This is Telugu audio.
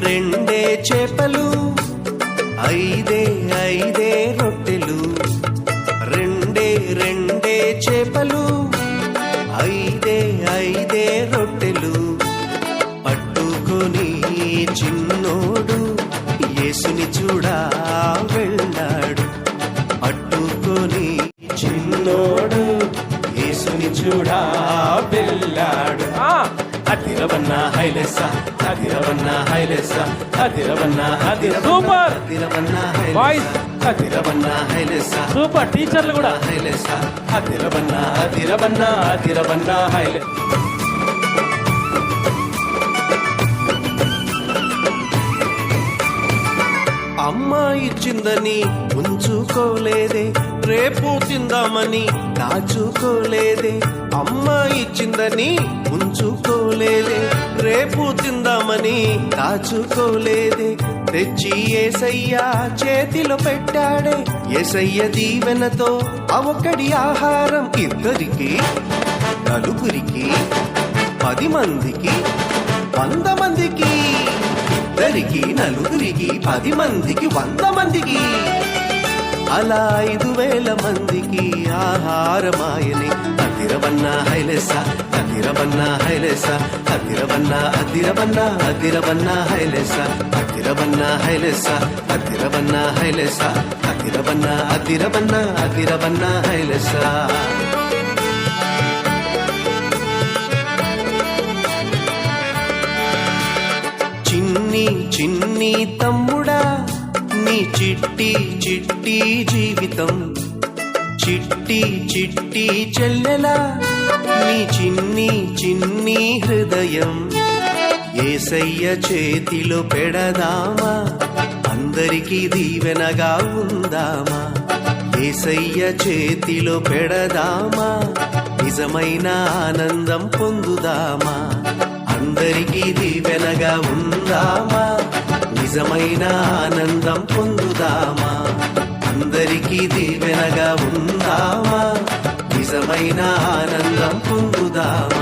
రెండే చేపలు ఐదే ఐదే రొట్టెలు. రెండే రెండే చేపలు ఐదే ఐదే రొట్టెలు. పట్టుకొని చిన్నోడు యేసుని చూడా వెళ్ళాడు. పట్టుకొని చిన్నోడు యేసుని చూడా వెళ్ళాడు. ఆ అదిరవన్న హైలెస్స అదిరవన్న హైలెస్స అదిరవన్న అదిరవన్న సూపర్! అదిరవన్న బాయ్స్! హైలెస్స అదిరవన్న హైలెస్స సూపర్ టీచర్లు కూడా హైలెస్స అదిరవన్న అదిరవన్న అదిరవన్న హైలె అమ్మ ఇచ్చిందని ఉంచుకోలేదే రేపు తిందామని దాచుకోలేదే. అమ్మ ఇచ్చిందని ఉంచుకోలేదే రేపు తిందామని దాచుకోలేదే. తెచ్చి ఏసయ్య చేతిలో పెట్టాడే ఏసయ్య దీవెనతో అవకడి ఆహారం ఇద్దరికి నలుగురికి పది మందికి వంద మందికి. ఇద్దరికి నలుగురికి పది మందికి వంద మందికి అలా ఐదు వేల మందికి ఆహారమాయని. అదిరవన్న హైలెస అదిరవన్న హైలెస అదిరవన్న అదిరవన్న అదిరవన్న హైలెస అదిరవన్న హైలెస అదిరవన్న హైలెస అదిరవన్న అదిరవన్న అదిరవన్న హైలెస. నీ చిన్ని తమ్ముడా నీ చిట్టి చిట్టి జీవితం. చిట్టి చిట్టి చెల్లెలా నీ చిన్ని చిన్ని హృదయం. ఏసయ్య చేతిలో పెడదామా అందరికీ దీవెనగా ఉందామా? ఏసయ్య చేతిలో పెడదామా నిజమైన ఆనందం పొందుదామా? అందరికీ దీవెనగా ఉందామా? నిజమైన ఆనందం పొందుదామా? అందరికీ దీవెనగా ఉందామా? నిజమైన ఆనందం పొందుదామా?